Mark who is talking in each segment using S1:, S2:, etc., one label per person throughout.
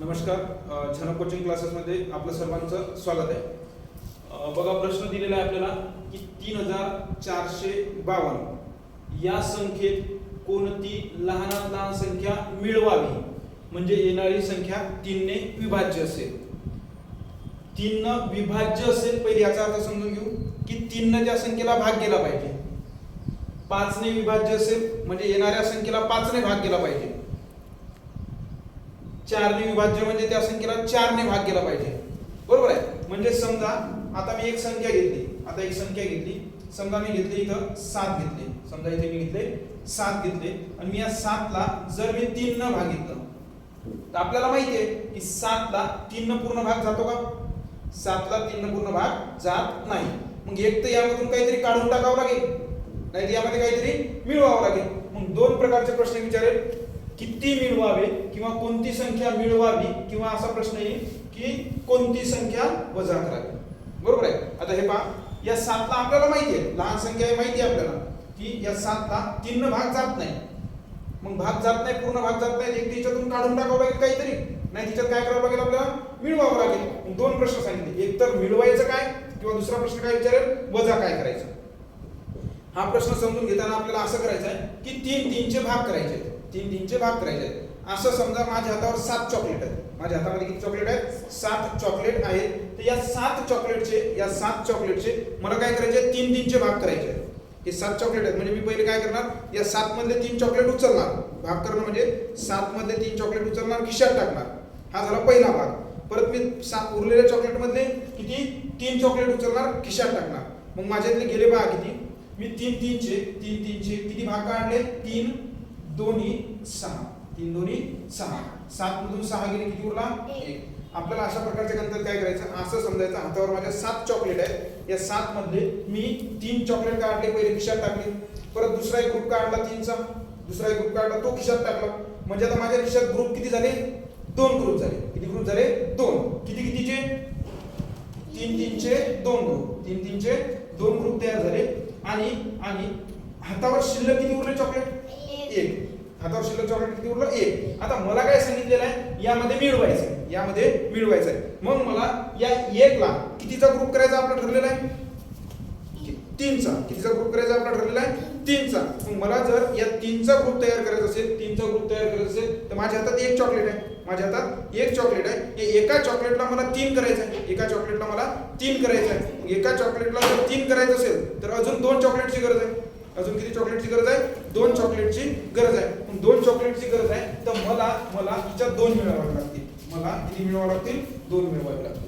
S1: नमस्कार अ, कोचिंग क्लासेसमध्ये आपलं सर्वांचं स्वागत आहे. बघा प्रश्न दिलेला आहे आपल्याला की तीन हजार चारशे बावन्न. या संख्येत कोणती लहानात लहान संख्या मिळवावी? म्हणजे येणारी संख्या तीनने विभाज्य असेल. तीननं विभाज्य असेल पहिले याचा अर्थ समजून घेऊ की तीननं त्या संख्येला भाग केला पाहिजे. पाचने विभाज्य असेल म्हणजे येणाऱ्या संख्येला पाचने भाग केला पाहिजे. चारने विभाज्य म्हणजे त्या संख्येला चारने भाग केला पाहिजे. बरोबर आहे? म्हणजे समजा आता मी एक संख्या घेतली. आता एक संख्या घेतली. समजा मी घेतली इथं सात घेतले. समजा इथे मी घेतले सात घेतले. आणि मी या सातला जर मी तीन न भागितलं तर आपल्याला माहिती आहे की सातला तीन न पूर्ण भाग जातो का? सातला तीन न पूर्ण भाग जात नाही. मग एक तर यामधून काहीतरी काढून टाकावं लागेल. नाहीतर यामध्ये काहीतरी मिळवावं लागेल. मग दोन प्रकारचे प्रश्न विचारेल. किती मिळवावे किंवा कोणती संख्या मिळवावी किंवा असा प्रश्न येईल की कोणती संख्या वजा करावी. बरोबर आहे? आता हे पहा या सातला आपल्याला माहिती आहे. लहान संख्या आहे माहिती आहे आपल्याला. की या सातला तीन भाग जात नाही. मग भाग जात नाही पूर्ण भाग जात नाही एक तिच्यातून काढून टाकावं लागेल काहीतरी. नाही तिच्यात काय करावं लागेल आपल्याला? मिळवावं लागेल. दोन प्रश्न सांगितले. एक तर मिळवायचं काय? किंवा दुसरा प्रश्न काय विचारेल? वजा काय करायचं? हा प्रश्न समजून घेताना आपल्याला असं करायचं आहे की तीन तीनचे भाग करायचे आहेत. तीन तीनचे भाग करायचे आहेत. असं समजा माझ्या हातावर सात चॉकलेट आहेत. माझ्या हातामध्ये किती चॉकलेट आहेत? सात चॉकलेट आहेत. तर या सात चॉकलेटचे या सात चॉकलेटचे मला काय करायचे? तीन तीनचे भाग करायचे आहेत. हे सात चॉकलेट आहेत. म्हणजे मी पहिले काय करणार? या सात मधले तीन चॉकलेट उचलणार. भाग करणं म्हणजे सात मधले तीन चॉकलेट उचलणार खिशात टाकणार. हा झाला पहिला भाग. परत मी सात उरलेल्या चॉकलेट मधले किती? तीन चॉकलेट उचलणार खिशात टाकणार. मग माझ्यातले गेले भाग किती? मी तीन तीनचे तीन तीनचे किती भाग काढले? तीन. दोन्ही सहा. तीन दोन्ही सहा. सात मधून सहा गेले किती उरला? एक. आपल्याला अशा प्रकारच्या गणितात काय करायचं? असं समजायचं. हातावर माझ्या सात चॉकलेट आहेत. या सात मधले मी तीन चॉकलेट काढले पहिले खिशात टाकले. परत दुसरा एक ग्रुप काढला तीनचा. दुसरा एक ग्रुप काढला तो खिशात टाकला. म्हणजे आता माझ्या खिशात ग्रुप किती झाले? दोन ग्रुप झाले. किती ग्रुप झाले? दोन. किती कितीचे? तीन तीनचे दोन ग्रुप तीन तीनचे दोन ग्रुप तयार झाले. आणि आणि हातावर शिल्लक किती उरले चॉकलेट एक. आता शिल्लक चॉकलेट किती उरलं? एक. आता मला काय सांगितलेलं आहे? यामध्ये मिळवायचं आहे. यामध्ये मिळवायचं आहे. मग मला या एकला कितीचा ग्रुप करायचा आपला ठरलेला आहे? तीनचा. कितीचा ग्रुप करायचा आपला ठरलेला आहे? तीनचा. मग मला जर या तीनचा ग्रुप तयार करायचा असेल तीनचा ग्रुप तयार करायचा असेल तर माझ्या हातात एक चॉकलेट आहे. माझ्या हातात एक चॉकलेट आहे. हे एका चॉकलेटला मला तीन करायचं आहे. एका चॉकलेटला मला तीन करायचं आहे. एका चॉकलेटला जर तीन करायचं असेल तर अजून दोन चॉकलेटची गरज आहे. अजून किती चॉकलेटची गरज आहे? दोन चॉकलेटची गरज आहे. दोन चॉकलेटची गरज आहे तर मला मला हिच्या दोन मिळवावे लागतील. मला किती मिळवावे लागतील? दोन मिळवावे लागतील.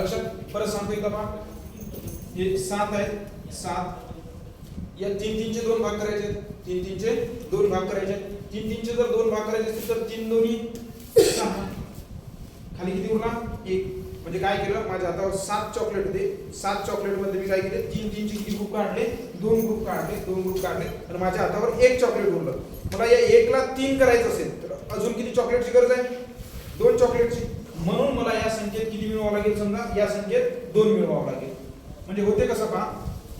S1: लक्षात? परत सांगतो एकदा पहा. हे सात आहेत. सात. या तीन तीनचे दोन भाग करायचे. आहेत. तीन तीनचे दोन भाग करायचे. तीन तीनचे जर दोन भाग करायचे असतील तर तीन दोन्ही सहा. खाली किती उरला? एक. म्हणजे काय केलं? माझ्या हातावर सात चॉकलेट होते. सात चॉकलेटमध्ये मी काय केले? तीन तीन किती ग्रुप काढले. दोन ग्रुप काढले दोन ग्रुप काढले. आणि माझ्या हातावर एक चॉकलेट उरलं. मला या एकला तीन करायचं असेल तर अजून किती चॉकलेटची गरज आहे? दोन चॉकलेटची म्हणून मला या संख्येत किती मिळवावं लागेल समजा? या संख्येत दोन मिळवावं लागेल. म्हणजे होते कसं पहा?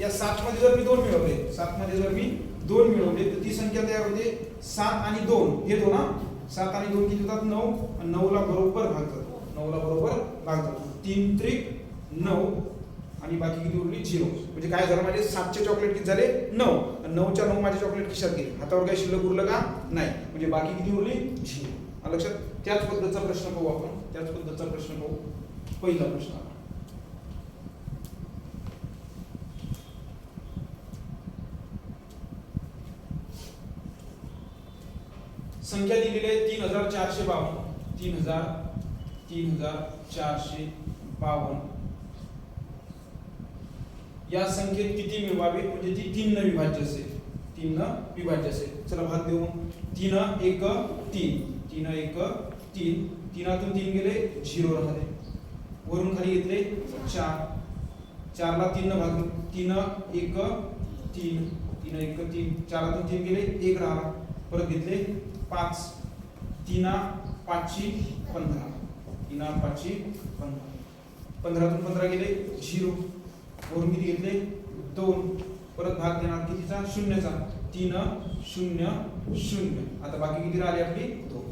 S1: या सात मध्ये जर मी दोन मिळवले सात मध्ये जर मी दोन मिळवले तर ती संख्या तयार होते सात आणि दोन. हे दोन सात आणि दोन किती होतात? नऊ. आणि नऊला बरोबर भागतात नऊला बरोबर भाग तीन त्रिक नऊ. आणि बाकी किती उरली? झिरो. म्हणजे काय झालं माझे सातचे चॉकलेट किती झाले? नऊ. आणि नऊच्या नऊ माझे चॉकलेट खिशात गेले. हातावर काही शिल्लक उरलं का? नाही. म्हणजे बाकी किती उरली? झिरो. लक्षात? त्याच पद्धतीचा प्रश्न पाहू आपण. त्याच पद्धतीचा प्रश्न पाहू. पहिला प्रश्न आला. संख्या दिलेली आहे तीन हजार चारशे बावन्न. तीन हजार तीन हजार चारशे बावन्न. या संख्येत किती मिळवावे म्हणजे ती तीन न विभाज्य असेल. तीन न विभाज्य असेल. चला भाग देऊ. तीन एक तीन. तीन एक तीन. तीनातून तीन गेले झिरो राहते वरून खाली घेतले चार. चारला तीन न भाग तीन एक तीन. तीन एक तीन. चारातून तीन गेले एक राहा परत घेतले पाच. तीना पाचशे पंधरा. तीना पाचशे पंधरा पंधरातून पंधरा गेले झिरो. वरून किती घेतले दोन. परत भाग देणार कितीचा? शून्यचा. तीन शून्य शून्य. आता बाकी किती राहिले आपली? दोन.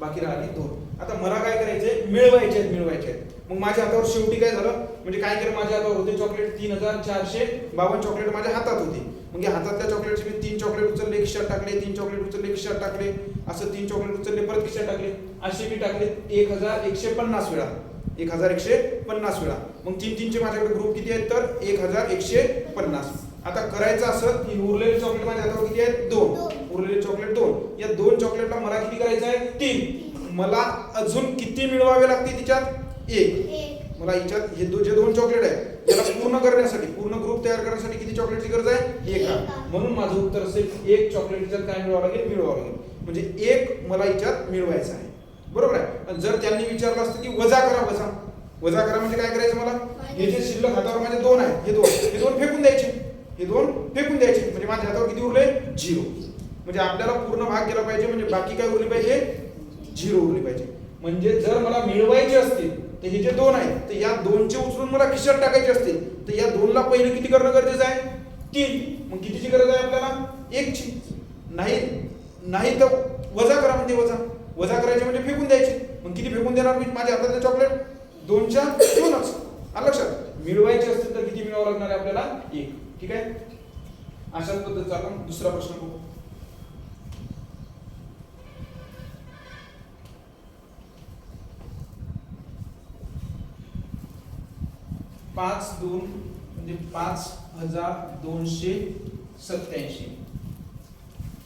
S1: बाकी राहिले दोन. आता मला काय करायचंय? मिळवायचे आहेत मिळवायचे आहेत मग माझ्या हातावर शेवटी काय झालं? म्हणजे काय केलं माझ्या हातावर होते चॉकलेट तीन हजार चारशे बावन्न चॉकलेट माझ्या हातात होती. मग या हातातल्या चॉकलेटचे मी तीन चॉकलेट उचलले खिशात टाकले तीन चॉकलेट उचलले खिशात टाकले असं तीन चॉकलेट उचलले परत खिशात टाकले. असे मी टाकले एक हजार एकशे पन्नास वेळा. एक हजार एकशे पन्नास वेळा. मग तीन तीनचे माझ्याकडे ग्रुप किती आहेत तर एक हजार एकशे पन्नास. आता करायचं असं की उरलेले चॉकलेट माझ्या हातावर किती आहेत? दोन. उरलेले चॉकलेट दोन. या दोन चॉकलेटला मला किती करायचं आहे तीन. मला अजून किती मिळवावे लागते तिच्यात? एक. मला हिच्यात हे दो, जे दोन चॉकलेट आहे याला पूर्ण करण्यासाठी पूर्ण ग्रुप तयार करण्यासाठी किती चॉकलेटची गरज आहे? एक. आहे. म्हणून माझं उत्तर असेल एक चॉकलेट हिच्यात काय मिळवावं लागेल? मिळवावं लागेल. म्हणजे एक मला हिच्यात मिळवायचं आहे. बरोबर आहे? आणि जर त्यांनी विचारलं असतं की वजा करा वजा. वजा करा म्हणजे काय करायचं मला? हे जे शिल्लक हातावर माझे दोन आहेत हे दोन. हे दोन फेकून द्यायचे. हे दोन फेकून द्यायचे. म्हणजे माझ्या हातावर किती उरले? झिरो. म्हणजे आपल्याला पूर्ण भाग केला पाहिजे म्हणजे बाकी काय उरली पाहिजे? झिरो उरली पाहिजे. म्हणजे जर मला मिळवायचे असतील तर हे जे दोन आहेत तर या दोनचे उचलून मला खिशात टाकायचे असतील तर या दोनला पहिले किती करणं गरजेचं आहे? तीन. मग कितीची गरज आहे आपल्याला? एकची. नाही नाही तर वजा करा म्हणजे वजा. वजा करायचे म्हणजे फेकून द्यायचे. मग किती फेकून देणार मी? माझ्या हातातले चॉकलेट दोनच्या दोनच. आलं लक्षात. मिळवायचे असतील तर किती मिळवावं लागणार आहे आपल्याला? एक. ठीक आहे? अशाच पद्धतीचा आपण दुसरा प्रश्न बघू. पाच दोन म्हणजे पाच हजार दोनशे सत्याऐंशी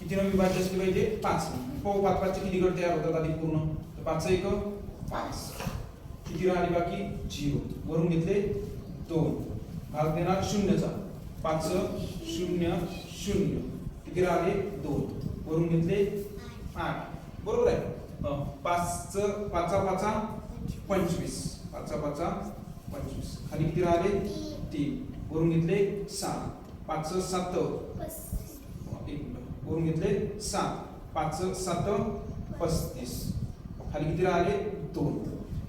S1: किती नवी विभाज्य असली पाहिजे? पाच. हो पाच पाचचे किती गट तयार होतात आधी पूर्ण? तर पाच एक पाच. किती राहिली बाकी? झिरो. वरून घेतले दोन. भाग देणार शून्यचा. पाच शून्य शून्य. किती राहिले? दोन. वरून घेतले आठ. बरोबर आहे? अं, पाच पाचा पाचा पंचवीस. पाचा पाचा पंचवीस. खाली किती राहिले? तीन. वरून घेतले सहा. पाच सात. एक मिनिट. वरून घेतले सात पाच सात पस्तीस. खाली किती राहिले? दोन.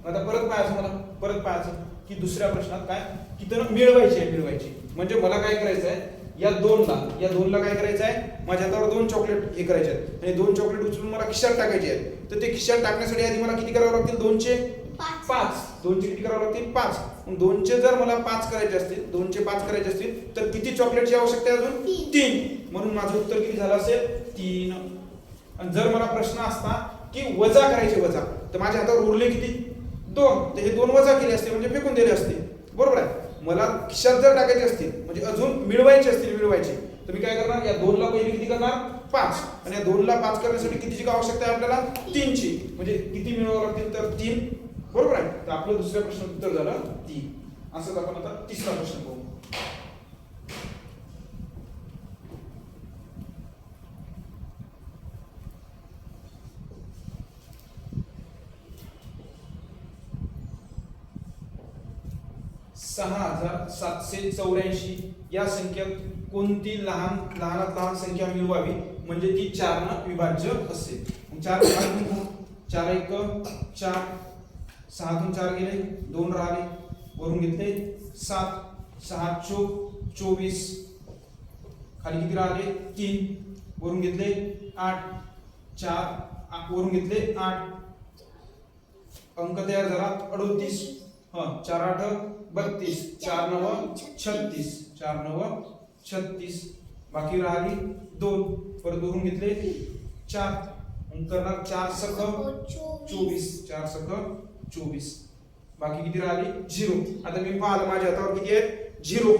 S1: मग आता परत पाहायचं मला. परत पाहायचं. की दुसऱ्या प्रश्नात काय? की तर मिळवायची आहे मिळवायची. म्हणजे मला काय करायचं आहे? या दोनला या दोनला काय करायचं आहे? माझ्या हातावर दोन चॉकलेट हे करायचे आहेत. आणि दोन चॉकलेट उचलून मला खिशात टाकायचे आहेत. तर ते खिशात टाकण्यासाठी आधी मला किती करावं लागतील? दोनचे?
S2: पाच.
S1: दोनचे किती करावं लागतील? पाच. दोनचे जर मला पाच करायचे असतील दोनचे पाच करायचे असतील तर किती चॉकलेटची आवश्यकता आहे अजून?
S2: तीन.
S1: तीन. म्हणून माझं उत्तर किती झालं असेल? तीन. आणि जर मला प्रश्न असता की वजा करायचे वजा तर माझ्या हातावर उरले किती? दोन. तर हे दोन वजा केले असते म्हणजे फेकून दिले असते. बरोबर आहे? मला खिशात जर टाकायचे असतील म्हणजे अजून मिळवायचे असतील मिळवायचे तर मी काय करणार? या दोनला पहिले किती करणार? पाच. आणि या दोनला पाच करण्यासाठी कितीची आवश्यकता आहे आपल्याला? तीनची. म्हणजे किती मिळवावं लागतील तर तीन? बरोबर आहे. तर आपलं दुसऱ्या प्रश्न उत्तर झालं तीन. असंच आपण आता तिसरा प्रश्न बघू सहा हजार सातशे चौऱ्याऐंशी. या संख्येत कोणती लहान लहानात लहान संख्या मिळवावी? म्हणजे ती चारनं विभाज्य असेल. चार चार एक चार सहातून चार गेले दोन राहिले वरून घेतले सात सहा चोक चोवीस. खाली किती राहिले? तीन. वरून घेतले आठ. चार. वरून घेतले आठ. अंक तयार झाला अडोतीस. हा चार आठ बत्तीस. चार नव छत्तीस. चार नव छत्तीस. बाकी राहिली दोन. परत दोन घेतले चार. करणार चार सख चोवीस. चार सख चोवीस. बाकी किती राहिली? झिरो. आता मी पाहिलं माझ्या हातावर किती आहे झिरो.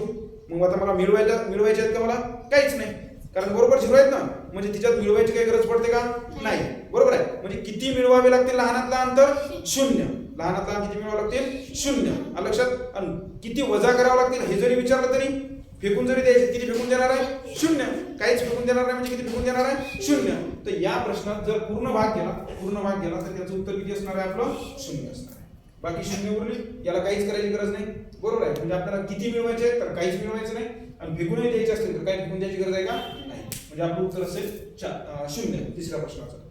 S1: मग आता मला मिळवायला मिळवायचे आहेत का मला? काहीच नाही. कारण बरोबर झिरो आहेत ना? म्हणजे तिच्यात मिळवायची काही गरज पडते का? नाही. बरोबर आहे. म्हणजे किती मिळवावे लागतील लहानात लहान तर शून्य. लहानात लहान किती मिळवावे लागतील? शून्य. लक्षात? आणि किती वजा करावं लागतील हे जरी विचारलं तरी? फेकून जरी द्यायचे किती फेकून देणार आहे? शून्य. काहीच फेकून देणार नाही म्हणजे किती फेकून देणार आहे? शून्य. तर या प्रश्नात जर पूर्ण भाग गेला पूर्ण भाग गेला तर त्याचं उत्तर किती असणार आहे आपलं? शून्य असणार आहे. बाकी शून्य उरली याला काहीच करायची गरज नाही. बरोबर आहे. म्हणजे आपल्याला किती मिळवायचे आहे तर काहीच मिळवायचं नाही. आणि फेकूनही द्यायचे असतील तर काही फेकून द्यायची गरज आहे का? नाही. म्हणजे आपलं उत्तर असेल चा- शून्य. तिसऱ्या प्रश्नाचं.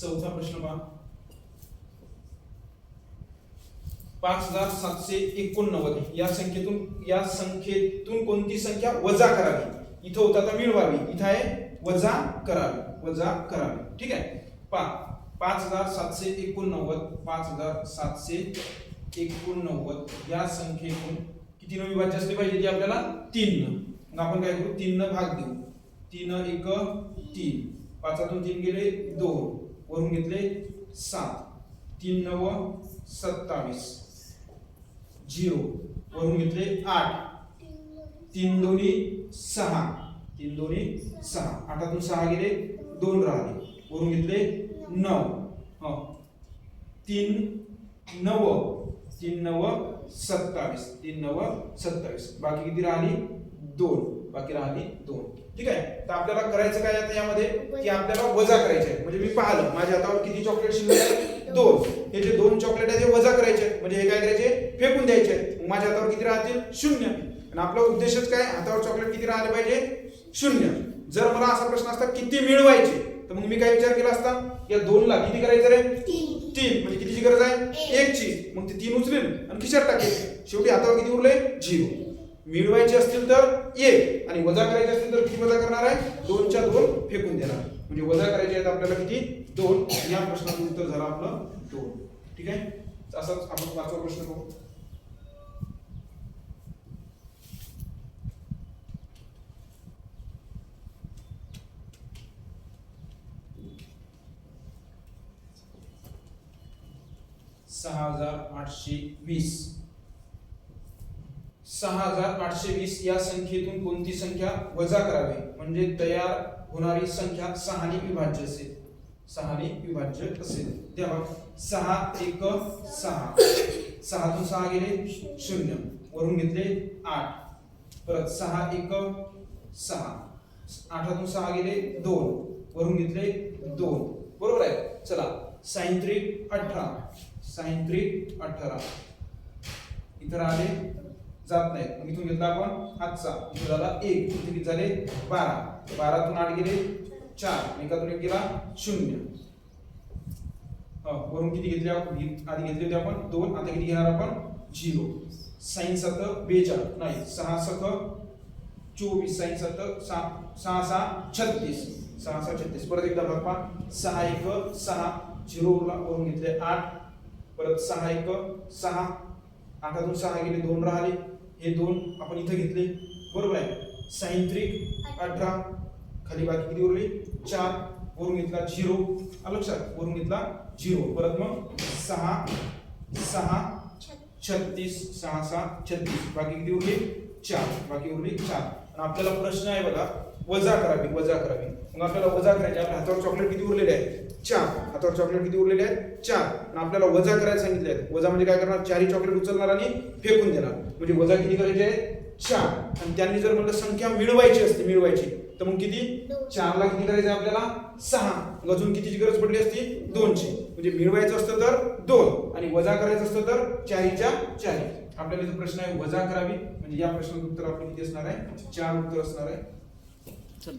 S1: चौथा प्रश्न पहा. पाच हजार सातशे एकोणनव्वद. या संख्येतून या संख्येतून कोणती संख्या? वजा करावी. इथं होता तर मिळवावी. इथं आहे वजा करावी. वजा करावी. ठीक आहे? पा पाच हजार सातशे एकोणनव्वद पाच हजार सातशे एकोणनव्वद. या संख्येतून किती न विभाज्य असली पाहिजे ती आपल्याला? तीन. मग आपण काय करू? तीन भाग देऊ. तीन एक तीन. पाचातून तीन गेले दोन. वरून घेतले. सात. तीन नव सत्तावीस. झिरो. वरून घेतले. आठ. तीन दोन्ही सहा. तीन दोन्ही सहा. आठातून सहा गेले. दोन राहिले. वरून घेतले. नऊ. हो. तीन नव. तीन नव सत्तावीस. तीन नव सत्तावीस. बाकी किती राहिली? दोन. बाकी राहिली दोन. ठीक आहे? तर आपल्याला करायचं काय आता यामध्ये? की आपल्याला वजा करायचे आहे म्हणजे मी पाहिलं माझ्या हातावर किती चॉकलेट शिल्लक आहे दोन. हे जे दोन चॉकलेट आहे ते वजा करायचे. म्हणजे हे काय करायचे? फेकून द्यायचे माझ्या हातावर किती राहतील? शून्य. आणि आपला उद्देशच काय? हातावर चॉकलेट किती राहिले पाहिजे? शून्य. जर मला असा प्रश्न असता किती मिळवायचे? तर मग मी काय विचार केला असता? या दोन ला किती करायचं रे?
S2: तीन.
S1: म्हणजे कितीची गरज आहे?
S2: एक.
S1: एकची. मग ते तीन उचलेल आणि खिशात टाकेल शेवटी हातावर किती उरले? झिरो. मिळवायचे असतील तर? ए आणि वजा करायचे असतील तर किती वजा करणार आहे? दोनच्या दोन फेकून देणार. म्हणजे वजा करायचे आहेत आपल्याला किती? दोन. या प्रश्नाचं उत्तर झालं आपलं दोन. ठीक आहे? असाच आपण पाचवा प्रश्न बघू. सहा हजार आठशे वीस. सहा हजार आठशे वीस या संख्येतून कोणती संख्या वजा करावी? म्हणजे तयार होणारी संख्या सहाने विभाज्य असेल. सहाने विभाज्य असेल. तेव्हा सहा एक सहा. सहातून सहा गेले शून्य. वरून घेतले आठ. परत सहा एक सहा. आठातून सहा गेले दोन. वरून घेतले दोन. बरोबर आहे? चला सायंत्रिक अठरा. सायंत्रिक अठरा. इतर आले जात नाही इथून घेतला आपण आजचा इथून झाला एक. इथे किती झाले? बारा. बारातून आठ गेले चार. एकातून एक गेला शून्य. हो, वरून किती घेतले? आपण? आधी घेतले होते आपण दोन. आता किती घेणार आपण? झिरो. साईन सत बेचाळ नाही सहा सख चोवीस. साईन सत सहा सहा सहा छत्तीस. सहा सहा छत्तीस. परत एकदा बघ. सहा एक सहा. झिरो वरून घेतले आठ. परत सहा एक सहा. आठातून सहा गेले दोन राहिले. हे दोन आपण इथं घेतले. बरोबर आहे. सायंत्रिक अठरा खाली बाकी किती उरले? चार. वरून घेतला झिरो. लक्षात. वरून घेतला झिरो. परत मग सहा. सहा. छत्तीस. सहा सहा. छत्तीस. बाकी किती उरले? चार. बाकी उरले चार. आणि आपल्याला प्रश्न आहे बघा वजा करावी वजा करावी मग आपल्याला वजा करायचे. आपल्या हातावर चॉकलेट किती उरलेले आहेत? चार. हातावर चॉकलेट किती उरलेले आहेत? चार. आणि आपल्याला वजा करायला सांगितले आहेत. वजा म्हणजे काय करणार? चारही चॉकलेट उचलणार आणि फेकून देणार. म्हणजे वजा किती करायचे? आहे चार. आणि त्यांनी जर म्हणलं संख्या मिळवायची असते मिळवायची तर मग किती? चारला किती करायचं आपल्याला? सहा. अजून कितीची गरज पडली असती? दोनची. म्हणजे मिळवायचं असतं तर दोन. आणि वजा करायचं असतं तर चारीच्या चारी. आपल्याला जो प्रश्न आहे वजा करावी. म्हणजे या प्रश्नाचं उत्तर आपलं किती असणार आहे. चार उत्तर असणार आहे.
S3: चल.